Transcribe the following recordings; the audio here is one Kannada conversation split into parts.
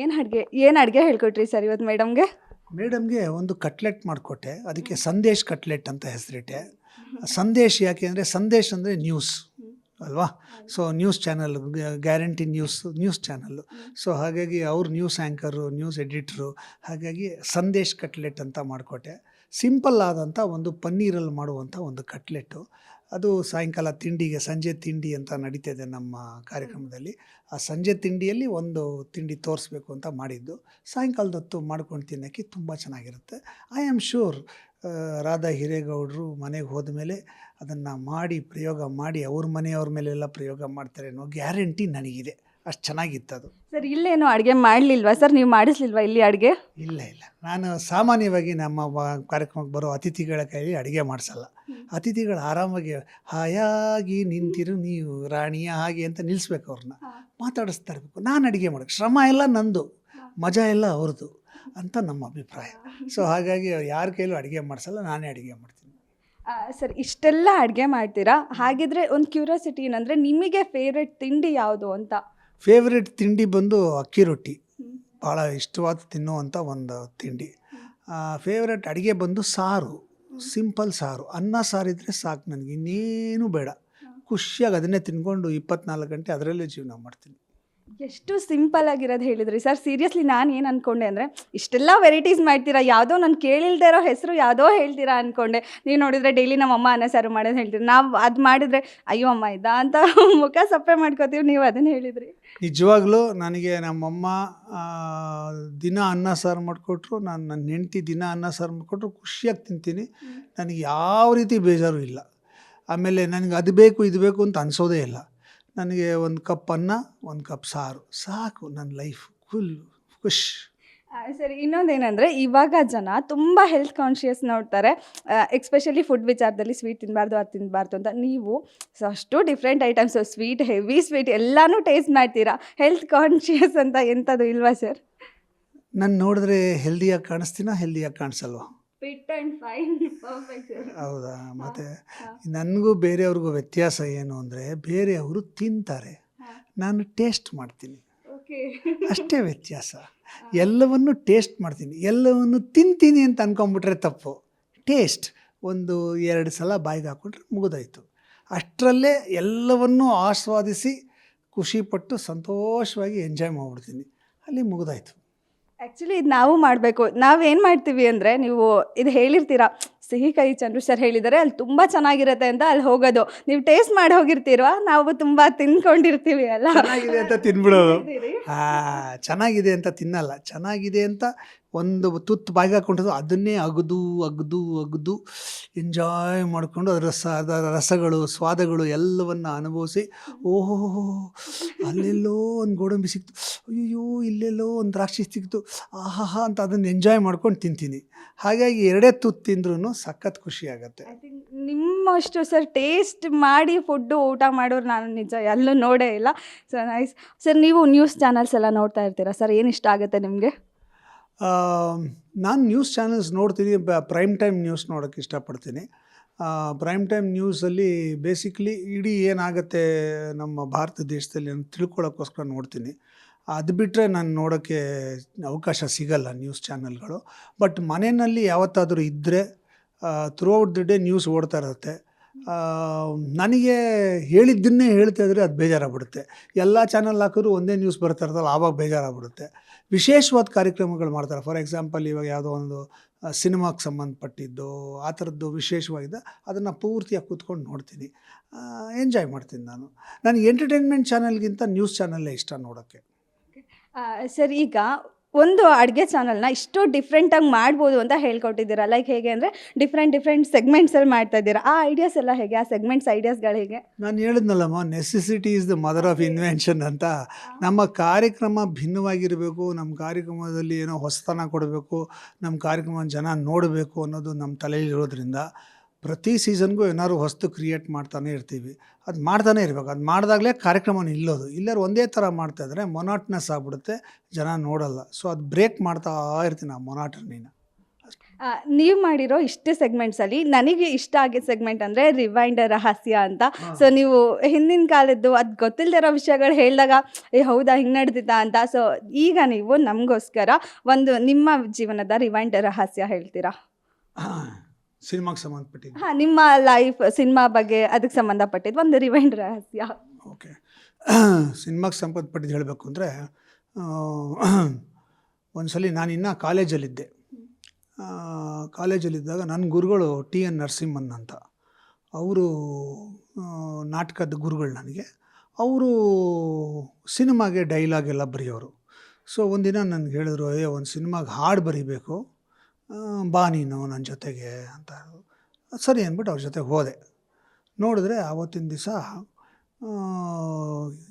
ಏನು ಅಡುಗೆ ಏನು ಅಡುಗೆ ಹೇಳ್ಕೊಟ್ರಿ ಸರ್ ಇವತ್ತು ಮೇಡಮ್ಗೆ? ಮೇಡಮ್ಗೆ ಒಂದು ಕಟ್ಲೆಟ್ ಮಾಡಿಕೊಟ್ಟೆ. ಅದಕ್ಕೆ ಸಂದೇಶ್ ಕಟ್ಲೆಟ್ ಅಂತ ಹೆಸರಿಟ್ಟೆ. ಸಂದೇಶ್ ಯಾಕೆ ಅಂದರೆ, ಸಂದೇಶ್ ಅಂದರೆ ನ್ಯೂಸ್ ಅಲ್ವಾ? So news channel guarantee news news channel so ಹಾಗಾಗಿ ಅವ್ರ ನ್ಯೂಸ್ ಆ್ಯಂಕರು ನ್ಯೂಸ್ ಎಡಿಟ್ರು ಹಾಗಾಗಿ ಸಂದೇಶ್ ಕಟ್ಲೆಟ್ ಅಂತ ಮಾಡಿಕೊಟ್ಟೆ. ಸಿಂಪಲ್ ಆದಂಥ ಒಂದು ಪನ್ನೀರಲ್ಲಿ ಮಾಡುವಂಥ ಒಂದು ಕಟ್ಲೆಟ್ಟು. ಅದು ಸಾಯಂಕಾಲ ತಿಂಡಿಗೆ ಸಂಜೆ ತಿಂಡಿ ಅಂತ ನಡೀತಿದೆ ನಮ್ಮ ಕಾರ್ಯಕ್ರಮದಲ್ಲಿ. ಆ ಸಂಜೆ ತಿಂಡಿಯಲ್ಲಿ ಒಂದು ತಿಂಡಿ ತೋರಿಸ್ಬೇಕು ಅಂತ ಮಾಡಿದ್ದು. ಸಾಯಂಕಾಲದ ಹೊತ್ತು ಮಾಡ್ಕೊಂಡು ತಿನ್ನೋಕ್ಕೆ ತುಂಬ ಚೆನ್ನಾಗಿರುತ್ತೆ. ಐ ಆಮ್ ಶೂರ್ ರಾಧಾ ಹಿರೇಗೌಡರು ಮನೆಗೆ ಹೋದ ಮೇಲೆ ಅದನ್ನು ಮಾಡಿ ಪ್ರಯೋಗ ಮಾಡಿ ಅವ್ರ ಮನೆಯವ್ರ ಮೇಲೆಲ್ಲ ಪ್ರಯೋಗ ಮಾಡ್ತಾರೆ ಅನ್ನೋ ಗ್ಯಾರಂಟಿ ನನಗಿದೆ. ಅಷ್ಟು ಚೆನ್ನಾಗಿತ್ತು ಅದು. ಸರ್ ಇಲ್ಲೇನು ಅಡುಗೆ ಮಾಡಲಿಲ್ವಾ? ಸರ್ ನೀವು ಮಾಡಿಸ್ಲಿಲ್ವಾ ಇಲ್ಲಿ ಅಡುಗೆ? ಇಲ್ಲ ಇಲ್ಲ. ನಾನು ಸಾಮಾನ್ಯವಾಗಿ ನಮ್ಮ ವ- ಕಾರ್ಯಕ್ರಮಕ್ಕೆ ಬರೋ ಅತಿಥಿಗಳ ಕೈಯಲ್ಲಿ ಅಡುಗೆ ಮಾಡಿಸಲ್ಲ. ಅತಿಥಿಗಳು ಆರಾಮಾಗಿ ಹಾಯಾಗಿ ನಿಂತಿರು ನೀವು ರಾಣಿಯ ಹಾಗೆ ಅಂತ ನಿಲ್ಲಿಸ್ಬೇಕು ಅವ್ರನ್ನ. ಮಾತಾಡಿಸ್ತಾ ಇರಬೇಕು. ನಾನು ಅಡುಗೆ ಮಾಡೋಕ್ಕೆ ಶ್ರಮ ಎಲ್ಲ ನಂದು. ಮಜಾ ಎಲ್ಲ ಅವ್ರದ್ದು. ಅಂತ ನಮ್ಮ ಅಭಿಪ್ರಾಯ. ಸೊ ಹಾಗಾಗಿ ಯಾರ ಕೈಲೂ ಅಡುಗೆ ಮಾಡಿಸಲ್ಲ ನಾನೇ ಅಡುಗೆ ಮಾಡ್ತೀನಿ. ಆ, ಸರ್ ಇಷ್ಟೆಲ್ಲ ಅಡುಗೆ ಮಾಡ್ತೀರಾ? ಹಾಗಿದ್ರೆ ಒಂದು ಕ್ಯೂರಿಯಾಸಿಟಿ ಏನಂದರೆ ನಿಮಗೆ ಫೇವ್ರೆಟ್ ತಿಂಡಿ ಯಾವುದು ಅಂತ? ಫೇವ್ರೆಟ್ ತಿಂಡಿ ಬಂದು ಅಕ್ಕಿ ರೊಟ್ಟಿ. ಭಾಳ ಇಷ್ಟವಾದ ತಿನ್ನುವಂಥ ಒಂದು ತಿಂಡಿ. ಫೇವ್ರೆಟ್ ಅಡುಗೆ ಬಂದು ಸಾರು. ಸಿಂಪಲ್ ಸಾರು. ಅನ್ನ ಸಾರಿದ್ರೆ ಸಾಕು ನನಗೆ. ಇನ್ನೇನು ಬೇಡ. ಖುಷಿಯಾಗಿ ಅದನ್ನೇ ತಿನ್ಕೊಂಡು ಇಪ್ಪತ್ನಾಲ್ಕು ಗಂಟೆ ಅದರಲ್ಲೇ ಜೀವನ ಮಾಡ್ತೀನಿ. ಎಷ್ಟು ಸಿಂಪಲ್ ಆಗಿರೋದು ಹೇಳಿದ್ರಿ. ಸರ್ ಸೀರಿಯಸ್ಲಿ ನಾನು ಏನು ಅಂದ್ಕೊಂಡೆ ಅಂದರೆ ಇಷ್ಟೆಲ್ಲ ವೆರೈಟೀಸ್ ಮಾಡ್ತೀರಾ? ಯಾವುದೋ ನಾನು ಕೇಳಿಲ್ದೇ ಇರೋ ಹೆಸರು ಯಾವುದೋ ಹೇಳ್ತೀರಾ ಅಂದ್ಕೊಂಡೆ ನೀವು ನೋಡಿದರೆ ಡೈಲಿ ನಮ್ಮ ಅಮ್ಮ ಅನ್ನ ಸಾರು ಮಾಡೋದು ಹೇಳ್ತೀರಿ. ನಾವು ಅದು ಮಾಡಿದರೆ ಅಯ್ಯೋ ಅಮ್ಮ ಇದ್ದಾ ಅಂತ ಮುಖ ಸಪ್ಪೆ ಮಾಡ್ಕೋತೀವಿ ನೀವು ಅದನ್ನು ಹೇಳಿದ್ರಿ. ನಿಜವಾಗ್ಲೂ ನನಗೆ ನಮ್ಮಮ್ಮ ದಿನ ಅನ್ನ ಸಾರು ಮಾಡಿಕೊಟ್ರು ನಾನು ನನ್ನ ಹೆಂಡ್ತಿ ದಿನ ಅನ್ನ ಸಾರು ಮಾಡಿಕೊಟ್ರು ಖುಷಿಯಾಗಿ ತಿಂತೀನಿ. ನನಗೆ ಯಾವ ರೀತಿ ಬೇಜಾರು ಇಲ್ಲ. ಆಮೇಲೆ ನನಗೆ ಅದು ಬೇಕು ಇದು ಬೇಕು ಅಂತ ಅನಿಸೋದೇ ಇಲ್ಲ. ನನಗೆ ಒಂದು ಕಪ್ ಅನ್ನ ಒಂದು ಕಪ್ ಸಾರು. ಸಾಕು ನನ್ನ ಲೈಫ್ ಫುಲ್ ಖುಷ್. ಸರಿ ಇನ್ನೊಂದೇನೆಂದರೆ ಇವಾಗ ಜನ ತುಂಬ ಹೆಲ್ತ್ ಕಾನ್ಷಿಯಸ್ ನೋಡ್ತಾರೆ. ಎಕ್ಸ್ಪೆಷಲಿ ಫುಡ್ ವಿಚಾರದಲ್ಲಿ ಸ್ವೀಟ್ ತಿನ್ನಬಾರ್ದು ಅದು ತಿನ್ನಬಾರ್ದು ಅಂತ. ನೀವು ಸೊ ಅಷ್ಟು different items sweet heavy sweet ಎಲ್ಲನೂ ಟೇಸ್ಟ್ ಮಾಡ್ತೀರಾ? ಹೆಲ್ತ್ ಕಾನ್ಷಿಯಸ್ ಅಂತ ಎಂಥದ್ದು ಇಲ್ವಾ ಸರ್ ನಾನು ನೋಡಿದ್ರೆ ಹೆಲ್ದಿಯಾಗಿ ಕಾಣಿಸ್ತೀನ? ಹೆಲ್ದಿಯಾಗಿ ಕಾಣಿಸಲ್ವಾ? ಫಿಟ್ ಆ್ಯಂಡ್ ಫೈನ್ ಪರ್ಫೆಕ್ಟ್ ಹೌದಾ? ಮತ್ತು ನನಗೂ ಬೇರೆಯವ್ರಿಗೂ ವ್ಯತ್ಯಾಸ ಏನು ಅಂದರೆ ಬೇರೆಯವರು ತಿಂತಾರೆ. ನಾನು ಟೇಸ್ಟ್ ಮಾಡ್ತೀನಿ. ಅಷ್ಟೇ ವ್ಯತ್ಯಾಸ. ಎಲ್ಲವನ್ನು ಟೇಸ್ಟ್ ಮಾಡ್ತೀನಿ. ಎಲ್ಲವನ್ನು ತಿಂತೀನಿ ಅಂತ ಅನ್ಕೊಂಬಿಟ್ರೆ ತಪ್ಪು. ಟೇಸ್ಟ್ ಒಂದು ಎರಡು ಸಲ ಬಾಯಿಗೆ ಹಾಕ್ಕೊಂಡ್ರೆ ಮುಗಿದಾಯಿತು. ಅಷ್ಟರಲ್ಲೇ ಎಲ್ಲವನ್ನೂ ಆಸ್ವಾದಿಸಿ ಖುಷಿಪಟ್ಟು ಸಂತೋಷವಾಗಿ ಎಂಜಾಯ್ ಮಾಡಿಬಿಡ್ತೀನಿ. ಅಲ್ಲಿ ಮುಗಿದಾಯಿತು. ಆ್ಯಕ್ಚುಲಿ ಇದು ನಾವು ಮಾಡಬೇಕು. ನಾವೇನು ಮಾಡ್ತೀವಿ ಅಂದರೆ ನೀವು ಇದು ಹೇಳಿರ್ತೀರಾ ಸಿಹಿ ಕೈ ಚಂದ್ರು ಸರ್ ಹೇಳಿದ್ದಾರೆ ಅಲ್ಲಿ ತುಂಬ ಚೆನ್ನಾಗಿರುತ್ತೆ ಅಂತ ಅಲ್ಲಿ ಹೋಗೋದು. ನೀವು ಟೇಸ್ಟ್ ಮಾಡಿ ಹೋಗಿರ್ತೀರಾ ನಾವು ತುಂಬ ತಿನ್ಕೊಂಡಿರ್ತೀವಿ ಅಲ್ಲ? ಚೆನ್ನಾಗಿದೆ ಅಂತ ತಿನ್ಬಿಡೋದು. ಹಾ ಚೆನ್ನಾಗಿದೆ ಅಂತ ತಿನ್ನಲ್ಲ. ಚೆನ್ನಾಗಿದೆ ಅಂತ ಒಂದು ತುತ್ತು ಬಾಯಿಗೆ ಹಾಕೊಂಡು ಅದನ್ನೇ ಅಗದು ಅಗದು ಅಗದು ಎಂಜಾಯ್ ಮಾಡಿಕೊಂಡು ಅದರ ರಸ, ಅದರ ರಸಗಳು, ಸ್ವಾದಗಳು ಎಲ್ಲವನ್ನು ಅನುಭವಿಸಿ ಓಹೋ, ಅಲ್ಲೆಲ್ಲೋ ಒಂದು ಗೋಡಂಬಿ ಸಿಕ್ತು. ಅಯ್ಯೋ ಇಲ್ಲೆಲ್ಲೋ ಒಂದು ದ್ರಾಕ್ಷಿ ಸಿಕ್ತು. ಆಹಾಹಾ ಅಂತ ಅದನ್ನು ಎಂಜಾಯ್ ಮಾಡ್ಕೊಂಡು ತಿಂತೀನಿ. ಹಾಗಾಗಿ ಎರಡೇ ತುತ್ತು ತಿಂದ್ರೂ ಸಖತ್ ಖುಷಿ ಆಗುತ್ತೆ. ನಿಮ್ಮಷ್ಟು ಸರ್ ಟೇಸ್ಟ್ ಮಾಡಿ ಫುಡ್ಡು ಊಟ ಮಾಡೋರು ನಾನು ನಿಜ ಎಲ್ಲೂ ನೋಡೇ ಇಲ್ಲ. ಸರ್ ನೈಸ್ ಸರ್ ನೀವು ನ್ಯೂಸ್ ಚಾನಲ್ಸ್ ಎಲ್ಲ ನೋಡ್ತಾ ಇರ್ತೀರಾ? ಸರ್ ಏನು ಇಷ್ಟ ಆಗುತ್ತೆ ನಿಮಗೆ? ನಾನು ನ್ಯೂಸ್ ಚಾನೆಲ್ಸ್ ನೋಡ್ತೀನಿ ಪ್ರೈಮ್ ಟೈಮ್ ನ್ಯೂಸ್ ನೋಡೋಕ್ಕೆ ಇಷ್ಟಪಡ್ತೀನಿ. ಪ್ರೈಮ್ ಟೈಮ್ ನ್ಯೂಸಲ್ಲಿ ಬೇಸಿಕ್ಲಿ ಇಡೀ ಏನಾಗುತ್ತೆ ನಮ್ಮ ಭಾರತ ದೇಶದಲ್ಲಿ ಅಂತ ತಿಳ್ಕೊಳ್ಳೋಕ್ಕೋಸ್ಕರ ನೋಡ್ತೀನಿ. ಅದು ಬಿಟ್ಟರೆ ನಾನು ನೋಡೋಕ್ಕೆ ಅವಕಾಶ ಸಿಗಲ್ಲ ನ್ಯೂಸ್ ಚಾನಲ್ಗಳು ಬಟ್ ಮನೆಯಲ್ಲಿ ಯಾವತ್ತಾದರೂ ಇದ್ದರೆ throughout the day news ಓಡ್ತಾ ಇರುತ್ತೆ. ನನಗೆ ಹೇಳಿದ್ದನ್ನೇ ಹೇಳ್ತಾ ಇದ್ರೆ ಅದು ಬೇಜಾರಾಗ್ಬಿಡುತ್ತೆ. ಎಲ್ಲ ಚಾನಲ್ ಹಾಕಿದ್ರು ಒಂದೇ ನ್ಯೂಸ್ ಬರ್ತಾ ಇರ್ತಲ್ಲ ಆವಾಗ ಬೇಜಾರಾಗ್ಬಿಡುತ್ತೆ. ವಿಶೇಷವಾದ ಕಾರ್ಯಕ್ರಮಗಳು ಮಾಡ್ತಾರೆ. ಫಾರ್ ಎಕ್ಸಾಂಪಲ್ ಇವಾಗ ಯಾವುದೋ ಒಂದು ಸಿನಿಮಾಕ್ಕೆ ಸಂಬಂಧಪಟ್ಟಿದ್ದು, ಆ ಥರದ್ದು ವಿಶೇಷವಾಗಿದೆ. ಅದನ್ನು ಪೂರ್ತಿಯಾಗಿ ಕೂತ್ಕೊಂಡು ನೋಡ್ತೀನಿ. ಎಂಜಾಯ್ ಮಾಡ್ತೀನಿ ನಾನು. ನನಗೆ ಎಂಟರ್ಟೈನ್ಮೆಂಟ್ ಚಾನಲ್ಗಿಂತ ನ್ಯೂಸ್ ಚಾನಲ್ಲೇ ಇಷ್ಟ ನೋಡೋಕ್ಕೆ. ಸರ್, ಈಗ ಒಂದು ಅಡುಗೆ ಚಾನಲ್ನ ಇಷ್ಟು ಡಿಫ್ರೆಂಟಾಗಿ ಮಾಡ್ಬೋದು ಅಂತ ಹೇಳ್ಕೊಟ್ಟಿದ್ದೀರಾ. ಲೈಕ್ ಹೇಗೆ ಅಂದರೆ ಡಿಫ್ರೆಂಟ್ ಡಿಫ್ರೆಂಟ್ ಸೆಗ್ಮೆಂಟ್ಸಲ್ಲಿ ಮಾಡ್ತಾ ಇದ್ದೀರಾ. ಆ ಐಡಿಯಾಸ್ ಎಲ್ಲ ಹೇಗೆ? ಆ ಸೆಗ್ಮೆಂಟ್ಸ್ ಐಡಿಯಾಸ್ಗಳು ಹೇಗೆ? ನಾನು ಹೇಳಿದ್ನಲ್ಲಮ್ಮ necessity is the mother of invention ಅಂತ. ನಮ್ಮ ಕಾರ್ಯಕ್ರಮ ಭಿನ್ನವಾಗಿರಬೇಕು ನಮ್ಮ ಕಾರ್ಯಕ್ರಮದಲ್ಲಿ ಏನೋ ಹೊಸತನ ಕೊಡಬೇಕು ನಮ್ಮ ಕಾರ್ಯಕ್ರಮ ಜನ ನೋಡಬೇಕು ಅನ್ನೋದು ನಮ್ಮ ತಲೆಯಲ್ಲಿರೋದ್ರಿಂದ. ಪ್ರತಿ ಸೀಸನ್ಗೂ ಏನಾದ್ರು ಹೊಸ್ತು ಕ್ರಿಯೇಟ್ ಮಾಡ್ತಾನೆ ಇರ್ತೀವಿ. ಅದು ಮಾಡ್ತಾನೆ ಇರಬೇಕು. ಅದು ಮಾಡಿದಾಗಲೇ ಕಾರ್ಯಕ್ರಮ ನಿಲ್ಲೋದು ಇಲ್ಲರು ಒಂದೇ ಥರ ಮಾಡ್ತಾ ಇದ್ರೆ ಮೊನಾಟ್ನೆಸ್ ಆಗ್ಬಿಡುತ್ತೆ. ಜನ ನೋಡಲ್ಲ. ಸೊ ಅದು ಬ್ರೇಕ್ ಮಾಡ್ತಾ ಇರ್ತೀನಿ ಆ ಮೊನಾಟನಿನ ನೀವು ಮಾಡಿರೋ ಇಷ್ಟೇ ಸೆಗ್ಮೆಂಟ್ಸಲ್ಲಿ ನನಗೆ ಇಷ್ಟ ಆಗಿದ್ದ ಸೆಗ್ಮೆಂಟ್ ಅಂದರೆ ರಿವೈಂಡರ್ ರಹಸ್ಯ ಅಂತ. ಸೊ ನೀವು ಹಿಂದಿನ ಕಾಲದ್ದು ಅದು ಗೊತ್ತಿಲ್ಲದಿರೋ ವಿಷಯಗಳು ಹೇಳಿದಾಗ ಏ ಹೌದಾ ಹಿಂಗೆ ನಡೆದಿದ್ದ ಅಂತ? ಸೊ ಈಗ ನೀವು ನಮಗೋಸ್ಕರ ಒಂದು ನಿಮ್ಮ ಜೀವನದ ರಿವೈಂಡರ್ ರಹಸ್ಯ ಹೇಳ್ತೀರಾ? ಸಿನಿಮಾಗೆ ಸಂಬಂಧಪಟ್ಟಿದ್ದು? ಹಾಂ ನಿಮ್ಮ ಲೈಫ್ ಸಿನಿಮಾ ಬಗ್ಗೆ ಅದಕ್ಕೆ ಸಂಬಂಧಪಟ್ಟಿದ್ದು ಒಂದು ರಿವೈಂಡ್ ರಹಸ್ಯ. ಓಕೆ. ಸಿನಿಮಾಗೆ ಸಂಬಂಧಪಟ್ಟಿದ್ದು ಹೇಳಬೇಕು ಅಂದರೆ ಒಂದ್ಸಲಿ ನಾನು ಇನ್ನೂ ಕಾಲೇಜಲ್ಲಿದ್ದೆ ಕಾಲೇಜಲ್ಲಿದ್ದಾಗ ನನ್ನ ಗುರುಗಳು ಟಿ ಎನ್ ನರಸಿಂಹನ್ ಅಂತ. ಅವರು ನಾಟಕದ ಗುರುಗಳು ನನಗೆ. ಅವರು ಸಿನಿಮಾಗೆ ಡೈಲಾಗ್ ಎಲ್ಲ ಬರೆಯೋರು. ಸೊ ಒಂದಿನ ನನಗೆ ಹೇಳಿದ್ರು ಅಯ್ಯೋ ಒಂದು ಸಿನಿಮಾಗೆ ಹಾಡು ಬರಿಬೇಕು. ಬಾ ನೀನು ನನ್ನ ಜೊತೆಗೆ ಅಂತ. ಸರಿ ಅಂದ್ಬಿಟ್ಟು ಅವ್ರ ಜೊತೆ ಹೋದೆ. ನೋಡಿದ್ರೆ ಆವತ್ತಿನ ದಿವಸ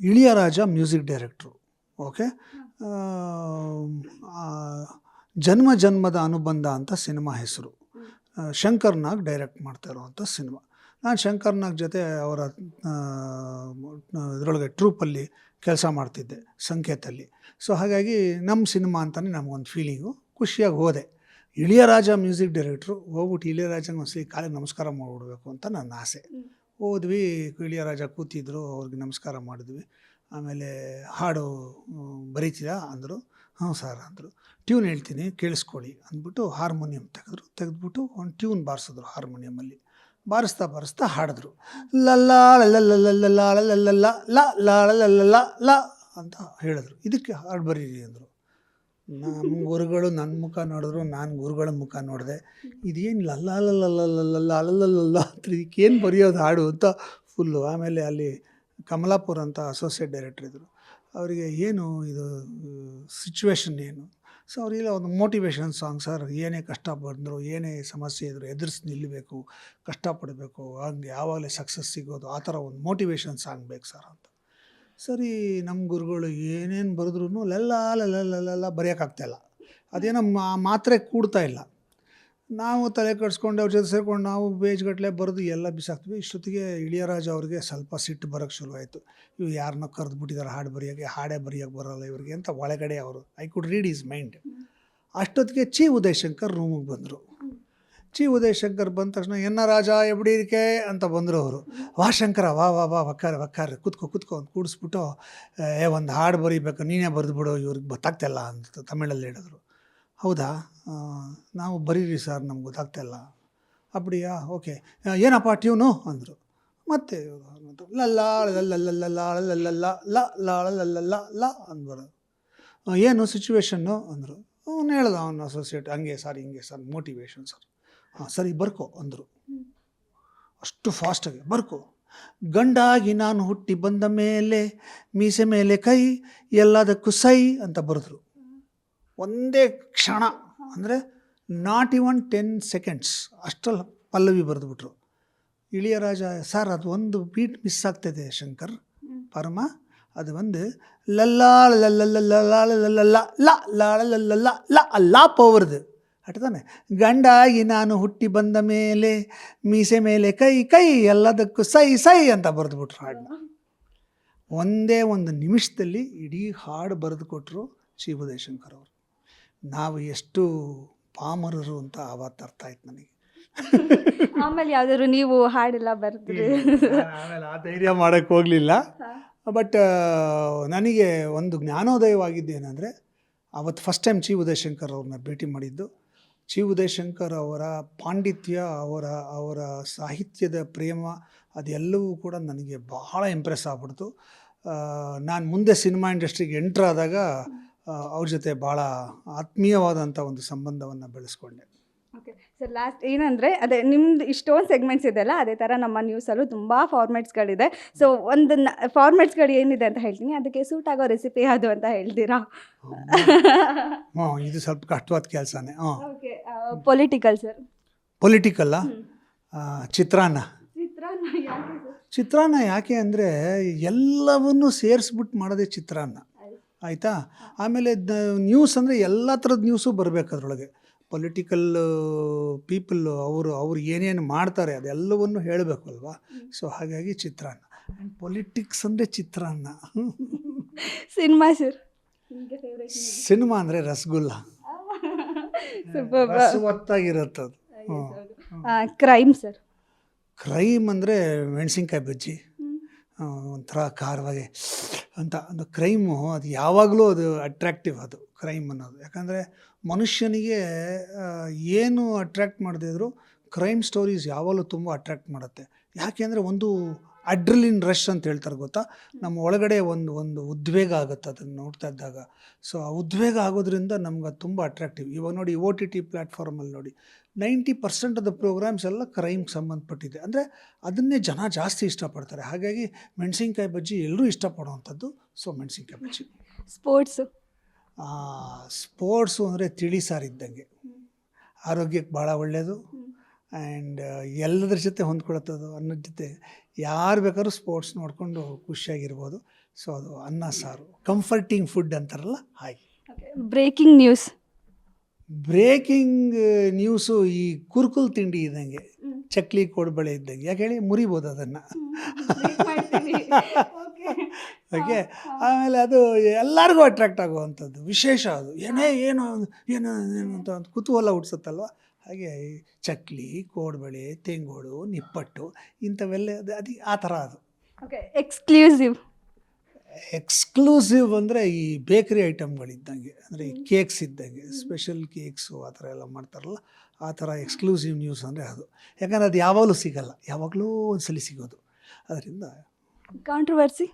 ಇಳಿಯರಾಜ ಮ್ಯೂಸಿಕ್ ಡೈರೆಕ್ಟ್ರು, ಓಕೆ? ಜನ್ಮ ಜನ್ಮದ ಅನುಬಂಧ ಅಂತ ಸಿನಿಮಾ ಹೆಸರು. ಶಂಕರ್ ನಾಗ್ ಡೈರೆಕ್ಟ್ ಮಾಡ್ತಾ ಇರುವಂಥ ಸಿನಿಮಾ. ನಾನು ಶಂಕರ್ ನಾಗ್ ಜೊತೆ ಅವರ ಇದರೊಳಗೆ ಟ್ರೂಪಲ್ಲಿ ಕೆಲಸ ಮಾಡ್ತಿದ್ದೆ, ಸಂಕೇತಲ್ಲಿ. ಸೊ ಹಾಗಾಗಿ ನಮ್ಮ ಸಿನಿಮಾ ಅಂತಲೇ ನಮಗೊಂದು ಫೀಲಿಂಗು ಖುಷಿಯಾಗಿ ಹೋದೆ. ಇಳಿಯರಾಜ ಮ್ಯೂಸಿಕ್ ಡೈರೆಕ್ಟ್ರು ಹೋಗ್ಬಿಟ್ಟು ಇಳಿಯರಾಜನ ಒಂದ್ಸಲಿ ಕಾಲಿಗೆ ನಮಸ್ಕಾರ ಮಾಡಿಬಿಡ್ಬೇಕು ಅಂತ ನನ್ನ ಆಸೆ ಹೋದ್ವಿ ಇಳಿಯರಾಜ ಕೂತಿದ್ರು ಅವ್ರಿಗೆ ನಮಸ್ಕಾರ ಮಾಡಿದ್ವಿ ಆಮೇಲೆ ಹಾಡು ಬರೀತೀರಾ ಅಂದರು ಹ್ಞೂ ಸರ್ ಅಂದರು ಟ್ಯೂನ್ ಹೇಳ್ತೀನಿ ಕೇಳಿಸ್ಕೊಳ್ಳಿ ಅಂದ್ಬಿಟ್ಟು ಹಾರ್ಮೋನಿಯಂ ತೆಗೆದ್ರು ತೆಗೆದ್ಬಿಟ್ಟು ಒಂದು ಟ್ಯೂನ್ ಬಾರಿಸಿದ್ರು ಹಾರ್ಮೋನಿಯಮಲ್ಲಿ ಬಾರಿಸ್ತಾ ಬಾರಿಸ್ತಾ ಹಾಡಿದ್ರು ಲಲ್ಲ ಲಲ್ಲ ಲ ಲ ಅಂತ ಹೇಳಿದ್ರು ಇದಕ್ಕೆ ಹಾಡು ಬರೀರಿ ಅಂದರು ನಮ್ಮ ಗುರುಗಳು ನನ್ನ ಮುಖ ನೋಡಿದ್ರು ನಾನು ಗುರುಗಳ ಮುಖ ನೋಡಿದೆ. ಇದೇನು ಲಲ್ಲ ಅಲ್ಲಲ್ಲಲ್ಲ ಇದಕ್ಕೇನು ಬರೆಯೋದು ಹಾಡು ಅಂತ ಫುಲ್ಲು ಆಮೇಲೆ ಅಲ್ಲಿ ಕಮಲಾಪುರ್ ಅಂತ ಅಸೋಸಿಯೇಟ್ ಡೈರೆಕ್ಟರ್ ಇದ್ದರು ಅವರಿಗೆ ಏನು ಇದು ಸಿಚುವೇಶನ್ ಏನು? ಸೊ ಅವರಿಲ್ಲ ಒಂದು ಮೋಟಿವೇಶನ್ ಸಾಂಗ್ ಸರ್ ಏನೇ ಕಷ್ಟ ಬಂದರು ಏನೇ ಸಮಸ್ಯೆ ಇದ್ದರು ಎದುರಿಸಿ ನಿಲ್ಲಬೇಕು ಕಷ್ಟಪಡಬೇಕು ಹಂಗೆ ಯಾವಾಗಲೇ ಸಕ್ಸಸ್ ಸಿಗೋದು ಆ ಥರ ಒಂದು ಮೋಟಿವೇಶನ್ ಸಾಂಗ್ ಬೇಕು ಸರ್ ಅಂತ. ಸರಿ ನಮ್ಮ ಗುರುಗಳು ಏನೇನು ಬರೆದ್ರೂ ಲೆಲ್ಲ ಲೆಲ್ಲ ಬರೆಯೋಕ್ಕಾಗ್ತಾಯಿಲ್ಲ ಅದೇನೋ ಮಾ ಮಾತ್ರೆ ಕೂಡ್ತಾ ಇಲ್ಲ. ನಾವು ತಲೆ ಕಟ್ಸ್ಕೊಂಡು ಅವ್ರ ಜೊತೆ ಸೇರ್ಕೊಂಡು ನಾವು ಬೇಜ್ಗಟ್ಟಲೆ ಬರೆದು ಎಲ್ಲ ಬಿಸಾಕ್ತೀವಿ ಇಷ್ಟೊತ್ತಿಗೆ ಇಳಿಯರಾಜ ಅವ್ರಿಗೆ ಸ್ವಲ್ಪ ಸಿಟ್ಟು ಬರೋಕ್ಕೆ ಶುರುವಾಯಿತು ಇವು ಯಾರನ್ನೋ ಕರೆದು ಬಿಟ್ಟಿದ್ದಾರೆ ಹಾಡು ಬರೆಯೋಕ್ಕೆ, ಹಾಡೇ ಬರೆಯೋಕ್ಕೆ ಬರೋಲ್ಲ ಇವ್ರಿಗೆ ಅಂತ ಒಳಗಡೆ ಅವರು I could read his mind ಅಷ್ಟೊತ್ತಿಗೆ ಚಿ ಉದಯಶಂಕರ್ ರೂಮಿಗೆ ಬಂದರು. ಚಿ ಉದಯಶಂಕರ್ ಬಂದ ತಕ್ಷಣ ಎನ್ನ ರಾಜ ಎಬ್ಡಿ ಇರಿಕೆ ಅಂತ ಬಂದರು ಅವರು. ವಾ ಶಂಕರ, ವಾ ವಾ ವಾ, ವಕ್ಕಾರ ವಕ್ಕಾರ, ಕುತ್ಕೋ ಕುತ್ಕೋ ಅಂತ ಕೂಡಿಸ್ಬಿಟ್ಟು, ಏ ಒಂದು ಹಾಡು ಬರೀಬೇಕು, ನೀನೇ ಬರೆದು ಬಿಡು, ಇವ್ರಿಗೆ ಗೊತ್ತಾಗ್ತಿಲ್ಲ ಅಂತ ತಮಿಳಲ್ಲಿ ಹೇಳಿದ್ರು. ಹೌದಾ? ನಾವು ಬರೀರಿ ಸರ್, ನಮ್ಗೆ ಗೊತ್ತಾಗ್ತಾಯಿಲ್ಲ ಅಪ್ಪಡಿಯಾ ಓಕೆ. ಏನಪ್ಪ ಟ್ಯೂನು? ಅಂದರು. ಮತ್ತೆ ಲಲ್ಲ ಲಲ್ಲ ಲ ಲ ಏನು ಸಿಚುವೇಶನ್ನು ಅಂದರು ಅವನು ಹೇಳ್ದ ಅವನು ಅಸೋಸಿಯೇಟ್ ಹಂಗೆ ಸರ್ ಹಿಂಗೆ ಸರ್ ಮೋಟಿವೇಶನ್ ಸರ್ ಹಾಂ ಸರಿ ಬರ್ಕೋ ಅಂದರು ಅಷ್ಟು ಫಾಸ್ಟಾಗಿ ಬರ್ಕೋ ಗಂಡಾಗಿ ನಾನು ಹುಟ್ಟಿ ಬಂದ ಮೇಲೆ ಮೀಸೆ ಮೇಲೆ ಕೈ ಎಲ್ಲದಕ್ಕೂ ಸೈ ಅಂತ ಬರೆದ್ರು ಒಂದೇ ಕ್ಷಣ ಅಂದರೆ ನಾಟ್ ಇವನ್ ಟೆನ್ ಸೆಕೆಂಡ್ಸ್ ಅಷ್ಟರಲ್ಲಿ ಪಲ್ಲವಿ ಬರೆದುಬಿಟ್ರು ಇಳಿಯರಾಜ ಸರ್ ಅದು ಒಂದು ಬೀಟ್ ಮಿಸ್ ಆಗ್ತದೆ ಶಂಕರ್ ಪರಮ ಅದು ಒಂದು ಲಲ್ಲಾಳ ಲಲ್ಲ ಲಾ ಪವರ್ದು ಅಟ್ತಾನೆ ಗಂಡಾಗಿ ನಾನು ಹುಟ್ಟಿ ಬಂದ ಮೇಲೆ ಮೀಸೆ ಮೇಲೆ ಕೈ ಕೈ ಎಲ್ಲದಕ್ಕೂ ಸೈ ಸೈ ಅಂತ ಬರೆದುಬಿಟ್ರು ಹಾಡನ್ನ ಒಂದೇ ಒಂದು ನಿಮಿಷದಲ್ಲಿ ಇಡೀ ಹಾಡು ಬರೆದು ಕೊಟ್ಟರು ಶ್ರೀ ಉದಯಶಂಕರ್ ಅವರು. ನಾವು ಎಷ್ಟು ಪಾಮರರು ಅಂತ ಆವತ್ತು ಅರ್ಥ ಆಯ್ತು ನನಗೆ. ಆಮೇಲೆ ಯಾವ್ದಾದ್ರು ನೀವು ಹಾಡೆಲ್ಲ ಬರ್ತೀರಿ ಆಮೇಲೆ ಆ ಧೈರ್ಯ ಮಾಡಕ್ಕೆ ಹೋಗಲಿಲ್ಲ. ಬಟ್ ನನಗೆ ಒಂದು ಜ್ಞಾನೋದಯವಾಗಿದ್ದೇನೆಂದರೆ ಅವತ್ತು ಫಸ್ಟ್ ಟೈಮ್ ಚಿ ಉದಯಶಂಕರ್ ಅವ್ರನ್ನ ಭೇಟಿ ಮಾಡಿದ್ದು ಚಿ ಉದಯಶಂಕರ್ ಅವರ ಪಾಂಡಿತ್ಯ, ಅವರ ಅವರ ಸಾಹಿತ್ಯದ ಪ್ರೇಮ, ಅದೆಲ್ಲವೂ ಕೂಡ ನನಗೆ ಬಹಳ ಇಂಪ್ರೆಸ್ ಆಗ್ಬಿಡ್ತು. ನಾನು ಮುಂದೆ ಸಿನಿಮಾ ಇಂಡಸ್ಟ್ರಿಗೆ ಎಂಟ್ರ್ ಆದಾಗ ಅವ್ರ ಜೊತೆ ಭಾಳ ಆತ್ಮೀಯವಾದಂಥ ಒಂದು ಸಂಬಂಧವನ್ನು ಬೆಳೆಸ್ಕೊಂಡೆ. ಓಕೆ ಸರ್ ಲಾಸ್ಟ್ ಏನಂದರೆ ಅದೇ ನಿಮ್ದು ಇಷ್ಟೊಂದು ಸೆಗ್ಮೆಂಟ್ಸ್ ಇದೆಯಲ್ಲ ಅದೇ ಥರ ನಮ್ಮ ನ್ಯೂಸಲ್ಲೂ ತುಂಬ ಫಾರ್ಮೆಟ್ಸ್ಗಳಿದೆ ಸೊ ಒಂದು ಫಾರ್ಮೆಟ್ಸ್ಗಳು ಏನಿದೆ ಅಂತ ಹೇಳ್ತೀನಿ. ಅದಕ್ಕೆ ಸೂಟ್ ಆಗೋ ರೆಸಿಪಿ ಯಾವುದು ಅಂತ ಹೇಳ್ತೀರಾ? ಇದು ಸ್ವಲ್ಪ ಕಷ್ಟವಾದ ಕೆಲಸನೇ. ಹಾಂ ಓಕೆ ಪೊಲಿಟಿಕಲ್ ಸರ್ ಪೊಲಿಟಿಕಲ್ಲ ಚಿತ್ರಾನ್ನ. ಚಿತ್ರಾನ್ನ ಯಾಕೆ ಅಂದರೆ ಎಲ್ಲವನ್ನೂ ಸೇರಿಸ್ಬಿಟ್ಟು ಮಾಡೋದೇ ಚಿತ್ರಾನ್ನ. ಆಯಿತಾ. ಆಮೇಲೆ ನ್ಯೂಸ್ ಅಂದರೆ ಎಲ್ಲ ಥರದ ನ್ಯೂಸು ಬರಬೇಕು ಅದರೊಳಗೆ. ಪೊಲಿಟಿಕಲ್ ಪೀಪಲ್ ಅವರು ಅವ್ರು ಏನೇನು ಮಾಡ್ತಾರೆ ಅದೆಲ್ಲವನ್ನು ಹೇಳಬೇಕು ಅಲ್ವಾ ಸೊ ಹಾಗಾಗಿ ಚಿತ್ರಾನ್ನ. ಆ್ಯಂಡ್ ಪೊಲಿಟಿಕ್ಸ್ ಅಂದರೆ ಚಿತ್ರಾನ್ನ. Cinema sir? ನಿಮಗೆ ಫೇವ್ರೇಟ್ ಸಿನಿಮಾ ಅಂದರೆ ರಸಗುಲ್ಲ. ಒತ್ತಾಗಿರುತ್ತದು ರಸವತ್ತಾಗಿರುತ್ತೆ ಅದು. Crime sir? ಕ್ರೈಮ್ ಅಂದರೆ ಮೆಣಸಿನ್ಕಾಯಿ ಬಜ್ಜಿ. ಒಂಥರ ಖಾರವಾಗಿ ಅಂತ ಒಂದು ಕ್ರೈಮು ಅದು ಯಾವಾಗಲೂ ಅದು ಅಟ್ರಾಕ್ಟಿವ್ ಅದು ಕ್ರೈಮ್ ಅನ್ನೋದು. ಯಾಕಂದರೆ ಮನುಷ್ಯನಿಗೆ ಏನು ಅಟ್ರ್ಯಾಕ್ಟ್ ಮಾಡದಿದ್ರು ಕ್ರೈಮ್ ಸ್ಟೋರೀಸ್ ಯಾವಾಗಲೂ ತುಂಬ ಅಟ್ರ್ಯಾಕ್ಟ್ ಮಾಡುತ್ತೆ. ಯಾಕೆಂದರೆ ಒಂದು ಅಡ್ರಲಿನ್ ರಶ್ ಅಂತ ಹೇಳ್ತಾರೆ ಗೊತ್ತಾ? ನಮ್ಮ ಒಳಗಡೆ ಒಂದು ಒಂದು ಉದ್ವೇಗ ಆಗುತ್ತೆ ಅದನ್ನು ನೋಡ್ತಾ ಇದ್ದಾಗ. ಸೊ ಆ ಉದ್ವೇಗ ಆಗೋದ್ರಿಂದ ನಮ್ಗೆ ಅದು ತುಂಬ ಅಟ್ರಾಕ್ಟಿವ್ ಇವಾಗ ನೋಡಿ ಒ ಟಿ ಟಿ ಪ್ಲ್ಯಾಟ್ಫಾರ್ಮಲ್ಲಿ ನೋಡಿ ninety percent of the programmes ಎಲ್ಲ ಕ್ರೈಮ್ಗೆ ಸಂಬಂಧಪಟ್ಟಿದೆ. ಅಂದರೆ ಅದನ್ನೇ ಜನ ಜಾಸ್ತಿ ಇಷ್ಟಪಡ್ತಾರೆ. ಹಾಗಾಗಿ ಮೆಣಸಿನ್ಕಾಯಿ ಬಜ್ಜಿ ಎಲ್ಲರೂ ಇಷ್ಟಪಡುವಂಥದ್ದು. ಸೊ ಮೆಣಸಿನ್ಕಾಯಿ ಬಜ್ಜಿ. ಸ್ಪೋರ್ಟ್ಸು ಸ್ಪೋರ್ಟ್ಸು ಅಂದರೆ ತಿಳಿ ಸಾರು ಇದ್ದಂಗೆ ಆರೋಗ್ಯಕ್ಕೆ ಭಾಳ ಒಳ್ಳೆಯದು ಆ್ಯಂಡ್ ಎಲ್ಲದ್ರ ಜೊತೆ ಹೊಂದ್ಕೊಳತ್ತದು ಅನ್ನೋದ ಜೊತೆ ಯಾರು ಬೇಕಾದ್ರೂ ಸ್ಪೋರ್ಟ್ಸ್ ನೋಡಿಕೊಂಡು ಖುಷಿಯಾಗಿರ್ಬೋದು. ಸೊ ಅದು ಅನ್ನ ಸಾರು. ಕಂಫರ್ಟಿಂಗ್ ಫುಡ್ ಅಂತಾರಲ್ಲ ಹಾಗೆ. ಬ್ರೇಕಿಂಗ್ ನ್ಯೂಸ್ ಬ್ರೇಕಿಂಗ್ ನ್ಯೂಸು ಈ ಕುರ್ಕುಲ್ ತಿಂಡಿ ಇದ್ದಂಗೆ ಚಕ್ಲಿ ಕೋಡ್ಬಳೆ ಇದ್ದಂಗೆ. ಯಾಕೆ ಹೇಳಿ ಮುರಿಬೋದು ಅದನ್ನು. ಓಕೆ ಆಮೇಲೆ ಅದು ಎಲ್ಲರಿಗೂ ಅಟ್ರಾಕ್ಟ್ ಆಗುವಂಥದ್ದು. ವಿಶೇಷ ಅದು. ಏನೇ ಏನು ಏನು ಏನು ಅಂತ ಒಂದು ಕುತೂಹಲ ಹುಡ್ಸುತ್ತಲ್ವ ಹಾಗೆ ಚಕ್ಲಿ ಕೋಡ್ಬಳೆ ತೆಂಗೋಡು ನಿಪ್ಪಟ್ಟು ಇಂಥವೆಲ್ಲ ಅದು ಅದು ಆ ಥರ ಅದು. ಓಕೆ ಎಕ್ಸ್ಕ್ಲೂಸಿವ್ ಎಕ್ಸ್ಕ್ಲೂಸಿವ್ ಅಂದರೆ ಈ ಬೇಕರಿ ಐಟಮ್ಗಳಿದ್ದಂಗೆ ಅಂದರೆ ಈ ಕೇಕ್ಸ್ ಇದ್ದಂಗೆ ಸ್ಪೆಷಲ್ ಕೇಕ್ಸು ಆ ಥರ ಎಲ್ಲ ಮಾಡ್ತಾರಲ್ಲ ಆ ಥರ ಎಕ್ಸ್ಕ್ಲೂಸಿವ್ ನ್ಯೂಸ್ ಅಂದರೆ ಅದು. ಯಾಕಂದರೆ ಅದು ಯಾವಾಗಲೂ ಸಿಗಲ್ಲ ಯಾವಾಗಲೂ ಒಂದ್ಸಲಿ ಸಿಗೋದು. ಅದರಿಂದ ಕಾಂಟ್ರವರ್ಸಿ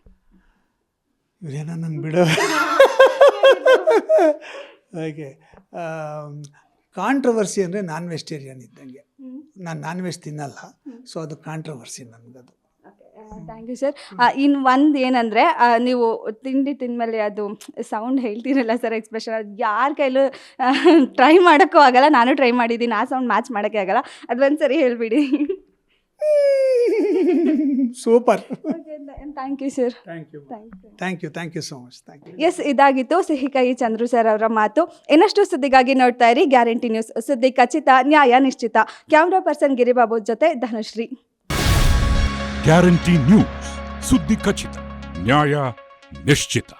ಇವ್ರೇನೋ ನಂಗೆ ಬಿಡೋ ಹಾಗೆ ಕಾಂಟ್ರವರ್ಸಿ ಅಂದರೆ ನಾನ್ ವೆಜಿಟೇರಿಯನ್ ಇದ್ದಂಗೆ. ನಾನು ನಾನ್ ವೆಜ್ ತಿನ್ನಲ್ಲ. ಸೊ ಅದು ಕಾಂಟ್ರವರ್ಸಿ ನನಗದು ಥ್ಯಾಂಕ್ ಯು ಸರ್ ಇನ್ನು ಒಂದು ಏನಂದರೆ ನೀವು ತಿಂಡಿ ತಿಂದಮೇಲೆ ಅದು ಸೌಂಡ್ ಹೇಳ್ತೀರಲ್ಲ ಸರ್ ಎಕ್ಸ್ಪ್ರೆಷನ್ ಅದು ಯಾರ ಕೈಲೂ ಟ್ರೈ ಮಾಡೋಕ್ಕೂ ಆಗಲ್ಲ. ನಾನು ಟ್ರೈ ಮಾಡಿದ್ದೀನಿ. ಆ ಸೌಂಡ್ ಮ್ಯಾಚ್ ಮಾಡೋಕ್ಕೆ ಆಗಲ್ಲ. ಅದು ಒಂದು ಸರಿ ಹೇಳಿಬಿಡಿ super thank you sir thank you thank you thank you thank you much thank you yes ಇದಾಗಿತ್ತು ಸಿಹಿಕಾಯಿ ಚಂದ್ರು ಸರ್ ಅವರ ಮಾತು. ಇನ್ನಷ್ಟು ಸುದ್ದಿಗಾಗಿ ನೋಡ್ತಾ ಇರಿ ಗ್ಯಾರಂಟಿ ನ್ಯೂಸ್ ಸುದ್ದಿ ಖಚಿತ ನ್ಯಾಯ ನಿಶ್ಚಿತ. ಕ್ಯಾಮ್ರಾ ಪರ್ಸನ್ ಗಿರಿಬಾಬು ಜೊತೆ ಧನಶ್ರೀ. ಗ್ಯಾರಂಟಿ ನ್ಯೂಸ್ ಸುದ್ದಿ ಖಚಿತ ನ್ಯಾಯ ನಿಶ್ಚಿತ.